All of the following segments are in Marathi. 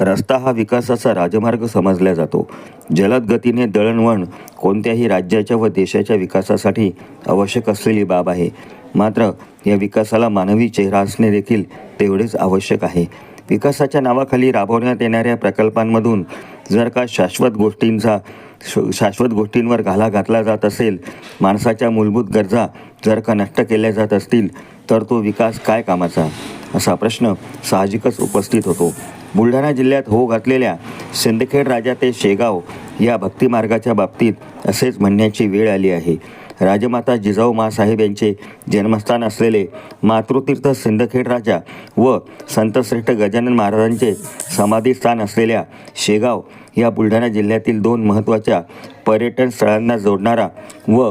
रस्ता हा विकासाचा राजमार्ग समजला जातो. जलद गतीने दळणवळण कोणत्याही राज्याच्या व देशाच्या विकासासाठी आवश्यक असलेली बाब आहे. मात्र या विकासाला मानवी चेहरा असणे देखील तेवढेच आवश्यक आहे. विकासाच्या नावाखाली राबवण्यात येणाऱ्या प्रकल्पांमधून जर का शाश्वत गोष्टींचा श- शाश्वत गोष्टींवर घाला घातला जात असेल माणसाच्या मूलभूत गरजा जर का नष्ट केल्या जात असतील तर तो विकास काय कामाचा? असा प्रश्न साहजिकच उपस्थित होतो. बुलढाणा जिल्ह्यात हो घातलेल्या सिंदखेड राजा ते शेगाव या भक्तिमार्गाच्या बाबतीत असेच म्हणण्याची वेळ आली आहे. राजमाता जिजाऊ मासाहेब यांचे जन्मस्थान असलेले मातृतीर्थ सिंदखेड राजा व संतश्रेष्ठ गजानन महाराजांचे समाधीस्थान असलेल्या शेगाव या बुलढाणा जिल्ह्यातील दोन महत्त्वाच्या पर्यटन स्थळांना जोडणारा व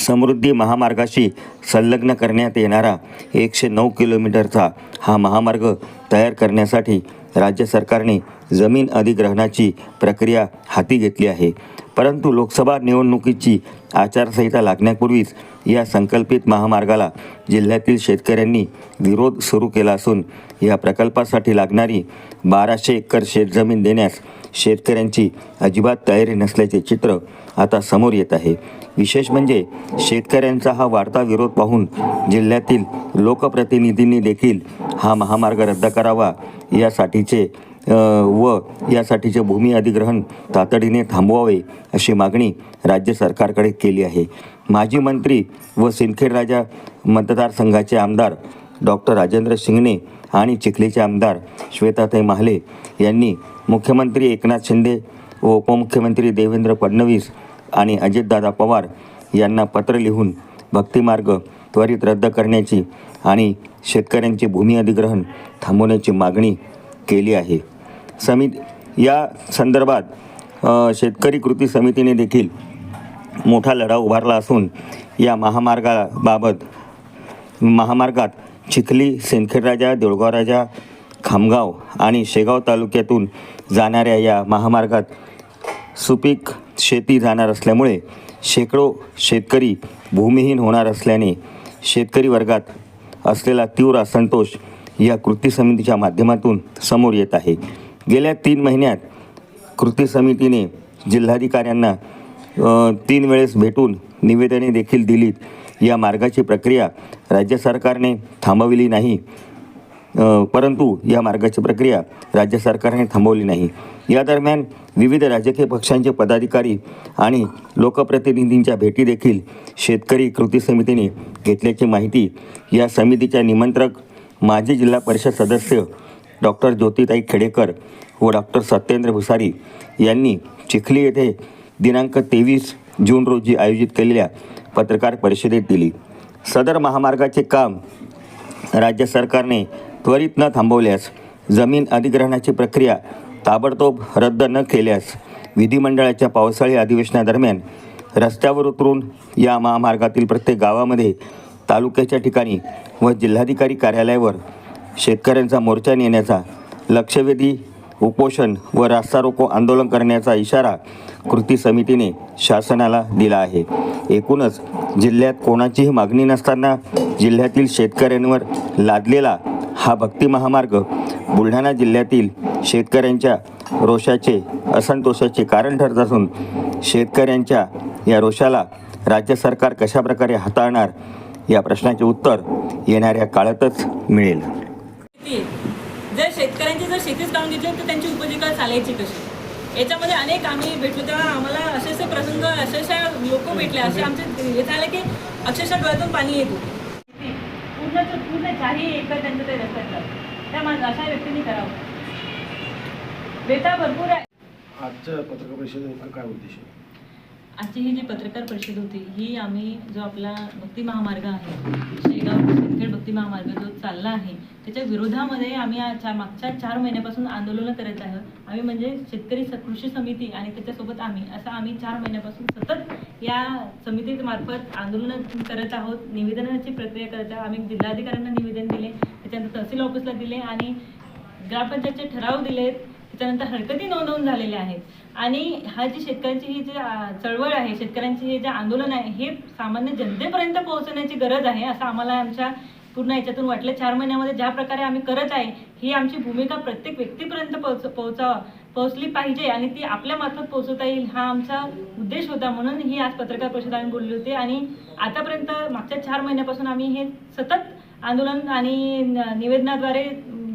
समृद्धी महामार्गाशी संलग्न करण्यात येणारा एकशे नऊ किलोमीटरचा हा महामार्ग तयार करण्यासाठी राज्य सरकारने जमीन अधिग्रहणाची प्रक्रिया हाती घेतली आहे. परंतु लोकसभा निवडणुकीची आचारसंहिता लागण्यापूर्वीच या संकल्पित महामार्गाला जिल्ह्यातील शेतकऱ्यांनी विरोध सुरू केला असून या प्रकल्पासाठी लागणारी बाराशे एकर शेतजमीन देण्यास शेतकऱ्यांची अजिबात तयारी नसल्याचे चित्र आता समोर येत आहे. विशेष म्हणजे शेतकऱ्यांचा हा वाढता विरोध पाहून जिल्ह्यातील लोकप्रतिनिधींनी देखील हा महामार्ग रद्द करावा यासाठीचे व यासाठीचे भूमी अधिग्रहण तातडीने थांबवावे अशी मागणी राज्य सरकारकडे केली आहे. माजी मंत्री व सिंदखेड राजा मतदारसंघाचे आमदार डॉक्टर राजेंद्र शिंगणे आणि चिखलीचे आमदार श्वेताताई महाले यांनी मुख्यमंत्री एकनाथ शिंदे व उपमुख्यमंत्री देवेंद्र फडणवीस आणि अजितदादा पवार यांना पत्र लिहून भक्तिमार्ग त्वरित रद्द करण्याची आणि शेतकऱ्यांचे भूमी अधिग्रहण थांबवण्याची मागणी केली आहे. समिती या संदर्भात शेतकरी कृती समितीने देखील मोठा लढा उभारला असून या महामार्गाबाबत महामार्गात चिखली सिंदखेडराजा देऊळगावराजा खामगाव आणि शेगाव तालुक्यातून जाणाऱ्या या महामार्गात सुपीक शेती जाणार असल्यामुळे शेकडो शेतकरी भूमिहीन होणार असल्याने शेतकरी वर्गात असलेला तीव्र असंतोष या कृती समितीच्या माध्यमातून समोर येत आहे. गेल्या तीन महिन्यात कृती समितीने जिल्हाधिकाऱ्यांना तीन वेळेस भेटून निवेदने देखील दिलीत. या मार्गाची प्रक्रिया राज्य सरकारने थांबविली नाही. परंतु या मार्गाची प्रक्रिया राज्य सरकारने थांबवली नाही. या दरम्यान विविध राजकीय पक्षांचे पदाधिकारी आणि लोकप्रतिनिधींच्या भेटी देखील शेतकरी कृती समितीने घेतल्याची माहिती या समितीच्या निमंत्रक माजी जिल्हा परिषद सदस्य डॉक्टर ज्योतिताई खेडेकर व डॉक्टर सत्येंद्र भुसारी यांनी चिखली येथे दिनांक तेवीस जून रोजी आयोजित केलेल्या पत्रकार परिषदेत दिली. सदर महामार्गाचे काम राज्य सरकारने त्वरित न थांबवल्यास जमीन अधिग्रहणाची प्रक्रिया ताबडतोब रद्द न केल्यास विधिमंडळाच्या पावसाळी अधिवेशनादरम्यान रस्त्यावर उतरून या महामार्गातील प्रत्येक गावामध्ये तालुक्याच्या ठिकाणी व जिल्हाधिकारी कार्यालयावर शेतकऱ्यांचा मोर्चा नेण्याचा लक्षवेधी उपोषण व रास्ता रोको आंदोलन करण्याचा इशारा कृती समितीने शासनाला दिला आहे. एकूणच जिल्ह्यात कोणाचीही मागणी नसताना जिल्ह्यातील शेतकऱ्यांवर लादलेला हा भक्ती महामार्ग बुलढाणा जिल्ह्यातील शेतकऱ्यांच्या रोषाचे असंतोषाचे कारण ठरत असून शेतकऱ्यांच्या या रोषाला राज्य सरकार कशाप्रकारे हाताळणार या प्रश्नाचे उत्तर येणाऱ्या काळातच मिळेल. जर शेतकऱ्यांची जर शेतीच लावून घेतली तर त्यांची उपजीविका चालायची कशी? याच्यामध्ये अनेक आम्ही भेटलो तेव्हा आम्हाला असे असे प्रसंग अक्षरशः लोक भेटले असे आमचे हे आले की अक्षरशः डोळ्यातून पाणी येत होते. पूर्ण पूर्ण काही एकदा त्यांचं ते रस्त्यात त्या मा- अशा व्यक्तींनी करावं. बेता भरपूर आहे. आजच्या पत्रकार परिषदेचा काय उद्देश आहे? आजची ही जी पत्रकार परिषद होती ही आम्ही जो आपला भक्ती महामार्ग आहे शेगाव सिंदखेड भक्ती महामार्ग जो चालला आहे त्याच्या विरोधामध्ये आम्ही चा मागच्या चार महिन्यापासून आंदोलनं करत आहोत. आम्ही म्हणजे शेतकरी कृषी समिती आणि त्याच्यासोबत आम्ही असं आम्ही चार महिन्यापासून सतत या समितीमार्फत आंदोलनं करत आहोत निवेदनाची प्रक्रिया करत आहोत. आम्ही जिल्हाधिकाऱ्यांना निवेदन दिले त्याच्यानंतर तहसील ऑफिसला दिले आणि ग्रामपंचायतचे ठराव दिलेत. त्याच्यानंतर हरकती नोंदवून झालेल्या आहेत. आणि हा जी शेतकऱ्यांची ही जी चळवळ आहे शेतकऱ्यांची हे जे आंदोलन आहे हे सामान्य जनतेपर्यंत पोहोचण्याची गरज आहे असं आम्हाला आमच्या पूर्ण याच्यातून वाटलं. चार महिन्यामध्ये ज्या प्रकारे आम्ही करत आहे ही आमची भूमिका प्रत्येक व्यक्तीपर्यंत पोहोच पोहोचावा पोहोचली पाहिजे आणि ती आपल्या मार्फत पोहोचवता येईल हा आमचा उद्देश होता. म्हणून ही आज पत्रकार परिषद आम्ही बोलली होती आणि आतापर्यंत मागच्या चार महिन्यापासून आम्ही हे सतत आंदोलन आणि निवेदनाद्वारे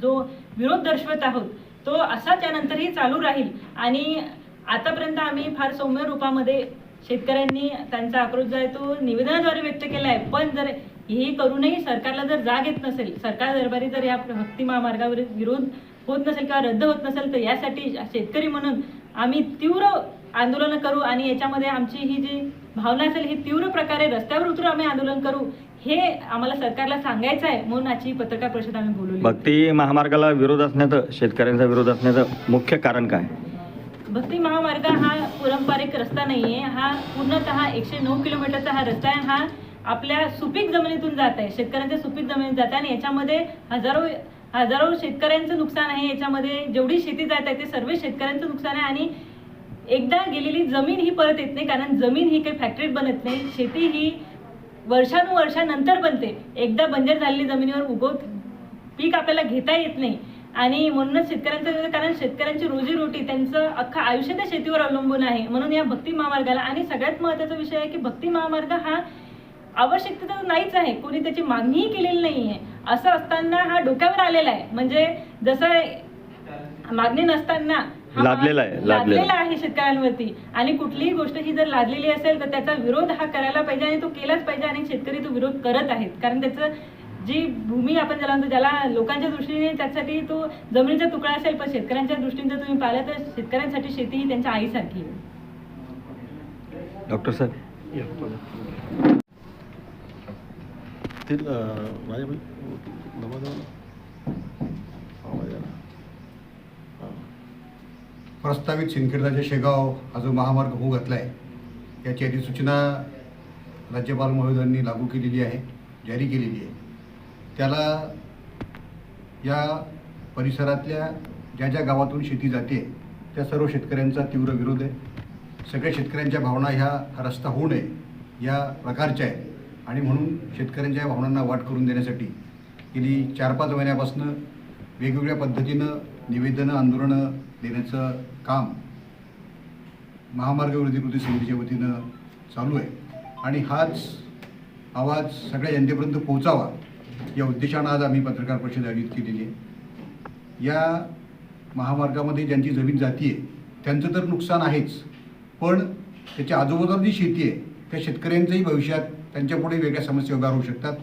जो विरोध दर्शवत आहोत तो असा त्यानंतरही चालू राहील. आणि आतापर्यंत आम्ही फार सौम्य रूपामध्ये शेतकऱ्यांनी त्यांचा आक्रोश जो आहे तो निवेदनाद्वारे व्यक्त केला आहे. पण जर हे करूनही सरकारला जर जाग येत नसेल सरकार दरबारी जर या भक्ती महामार्गावर विरोध होत नसेल किंवा रद्द होत नसेल तर यासाठी शेतकरी म्हणून आम्ही तीव्र आंदोलन करू आणि याच्यामध्ये आमची ही जी भावना असेल ही तीव्र प्रकारे रस्त्यावर उतरून आम्ही आंदोलन करू हे आम्हाला सरकारला सांगायचं आहे म्हणून आजची पत्रकार परिषद आम्ही बोलू भक्ती महामार्गाला विरोध असण्याचं शेतकऱ्यांचा विरोध असण्याचं मुख्य कारण काय? भक्ती महामार्ग हा पारंपरिक रस्ता नाही आहे हा पूर्णतः एकशे नऊ किलोमीटरचा हा रस्ता आहे. हा आपल्या सुपीक जमिनीतून जात आहे. शेतकऱ्यांच्या सुपीक जमिनीत जात आहे आणि याच्यामध्ये हजारो हजारो शेतकऱ्यांचं नुकसान आहे. याच्यामध्ये जेवढी शेती जात आहे ते सर्व शेतकऱ्यांचं नुकसान आहे आणि एकदा गेलेली जमीन ही परत येत नाही. कारण जमीन ही काही फॅक्टरीत बनत नाही. शेती ही वर्षानुवर्षानंतर बनते. एकदा बंजर झालेली जमिनीवर उगवत पीक आपल्याला घेता येत नाही. आणि म्हणूनच शेतकऱ्यांचं कारण शेतकऱ्यांची रोजीरोटी त्यांचं अख्खं आयुष्य त्या शेतीवर अवलंबून आहे. म्हणून या भक्ती महामार्गाला आणि सगळ्यात महत्त्वाचा विषय आहे की भक्ती महामार्ग हा आवश्यकता तर नाहीच आहे. कोणी त्याची मागणीही केलेली नाही आहे असं असताना हा डोक्यावर आलेला आहे. म्हणजे जसं मागणी नसताना हा लादलेला आहे, लादलेला. लादलेला आहे शेतकऱ्यांवरती. आणि कुठलीही गोष्ट ही जर लादलेली असेल तर त्याचा विरोध हा करायला पाहिजे आणि तो केलाच पाहिजे आणि शेतकरी तो विरोध करत आहेत. कारण त्याचं जी भूमी आपण ज्याला म्हणतो ज्याला लोकांच्या दृष्टीने त्यासाठी तो जमिनीचा तुकडा असेल पण शेतकऱ्यांच्या दृष्टीने जर तुम्ही पाहिलं तर शेतकऱ्यांसाठी शेती ही त्यांच्या आईसारखी आहे. डॉक्टर साहेब. ते. हां. प्रस्तावित सिंदखेडराजा शेगाव हा जो महामार्ग होऊ घातला आहे याची अधिसूचना राज्यपाल महोदयांनी लागू केलेली आहे जारी केलेली आहे. त्याला या परिसरातल्या ज्या ज्या गावातून शेती जाते त्या सर्व शेतकऱ्यांचा तीव्र विरोध आहे. सगळ्या शेतकऱ्यांच्या भावना ह्या हा रस्ता होऊ नये या प्रकारच्या आहेत. आणि म्हणून शेतकऱ्यांच्या या भावनांना वाट करून देण्यासाठी गेली चार पाच महिन्यापासून वेगवेगळ्या पद्धतीनं निवेदनं आंदोलनं देण्याचं काम महामार्ग विरोधी कृती समितीच्या वतीनं चालू आहे. आणि हाच आवाज सगळ्या जनतेपर्यंत पोहोचावा या उद्देशानं आज आम्ही पत्रकार परिषद आयोजित केलेली आहे. या महामार्गामध्ये ज्यांची जमीन जाती आहे त्यांचं तर नुकसान आहेच. पण त्याच्या आजूबाजूला जी शेती आहे त्या शेतकऱ्यांचंही भविष्यात त्यांच्यापुढे वेगळ्या समस्या उभ्या होऊ शकतात.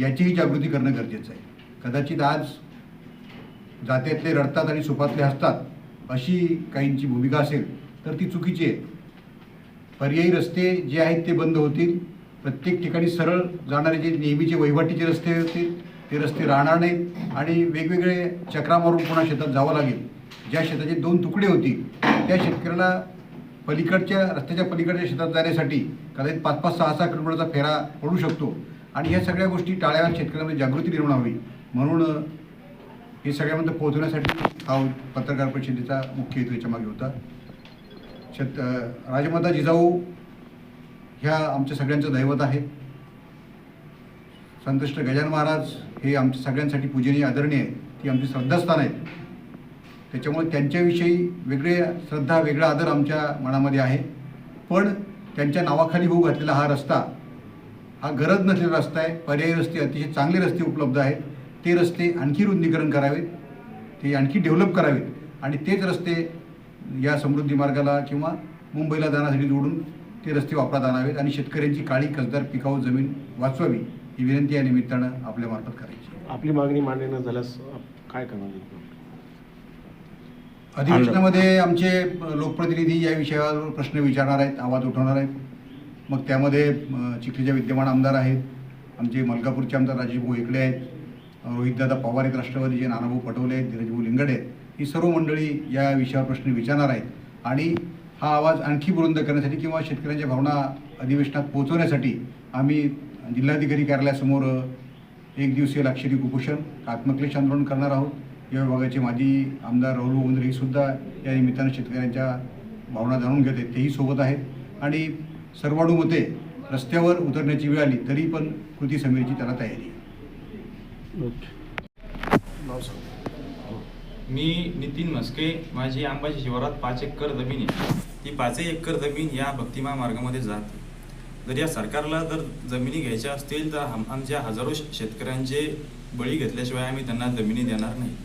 याचीही जागृती करणं गरजेचं आहे. कदाचित आज जात्यातले रडतात आणि सुपातले हसतात अशी काहींची भूमिका असेल तर ती चुकीची आहे. पर्यायी रस्ते जे आहेत ते बंद होतील. प्रत्येक ठिकाणी सरळ जाणारे जे नेहमीचे वहिवाटीचे रस्ते असतील ते रस्ते राहणार नाहीत आणि वेगवेगळे चक्रा मारून पुन्हा शेतात जावं लागेल. ज्या शेताचे दोन तुकडे होती त्या शेतकऱ्याला पलीकडच्या रस्त्याच्या पलीकडच्या शेतात जाण्यासाठी कदाचित पाच पाच सहा सहा किलोमीटरचा फेरा पडू शकतो. आणि ह्या सगळ्या गोष्टी टाळ्यावर शेतकऱ्यांमध्ये जागृती निर्माण व्हावी. म्हणून हे सगळ्यामध्ये पोहोचवण्यासाठी हा पत्रकार परिषदेचा मुख्य हेतू याच्या मागे होता. शेत राजमाता जिजाऊ ह्या आमच्या सगळ्यांचं दैवत आहे. संतुष्ट गजान महाराज हे आमच्या सगळ्यांसाठी पूजनीय आदरणीय आहे ती आमची श्रद्धास्थान आहेत. त्याच्यामुळे त्यांच्याविषयी वेगळे श्रद्धा वेगळा आदर आमच्या मनामध्ये आहे. पण त्यांच्या नावाखाली होऊ घातलेला हा रस्ता हा गरज नसलेला रस्ता आहे. पर्यायी रस्ते अतिशय चांगले रस्ते उपलब्ध आहेत. ते रस्ते आणखी रुंदीकरण करावेत. ते आणखी डेव्हलप करावेत. आणि तेच रस्ते या समृद्धी मार्गाला किंवा मुंबईला जाण्यासाठी जोडून ते रस्ते वापरात आणावेत आणि शेतकऱ्यांची काळी कसदार पिकाऊ जमीन वाचवावी ही विनंती या निमित्तानं आपल्या मार्फत करायची. आपली मागणी मान्य न झाल्यास काय करणार अधिवेशनामध्ये आमचे लोकप्रतिनिधी या विषयावर प्रश्न विचारणार आहेत आवाज उठवणार आहेत. मग त्यामध्ये अ, चिखलीचे विद्यमान आमदार आहेत आमचे मलकापूरचे आमदार राजेशभाऊ हेकडे आहेत रोहितदादा पवार आहेत राष्ट्रवादीचे नानाभाऊ पटोले आहेत धीरजभाऊ लिंगडे आहेत. ही सर्व मंडळी या विषयावर प्रश्न विचारणार आहेत. आणि हा आवाज आणखी बुलंद करण्यासाठी किंवा शेतकऱ्यांच्या भावना अधिवेशनात पोहोचवण्यासाठी आम्ही जिल्हाधिकारी कार्यालयासमोर एक दिवसीय लाक्षणिक उपोषण आत्मक्लेश आंदोलन करणार आहोत. या विभागाचे माजी आमदार राहुल वंद्रे हे सुद्धा या निमित्तानं शेतकऱ्यांच्या भावना जाणून घेत आहेत. तेही सोबत आहेत. आणि सर्वानुमते रस्त्यावर उतरण्याची वेळ आली तरी पण कृती समितीची त्याला तयारी आहे. नाव सांग. मी नितीन म्हस्के माझी आंबाची शिवारात पाच एकर जमीन आहे. ती पाचही एकर जमीन या भक्तिमा मार्गामध्ये जाते. जर या सरकारला जर जमिनी घ्यायच्या असतील तर आम- आमच्या हजारो शेतकऱ्यांचे बळी घेतल्याशिवाय आम्ही त्यांना जमिनी देणार नाही.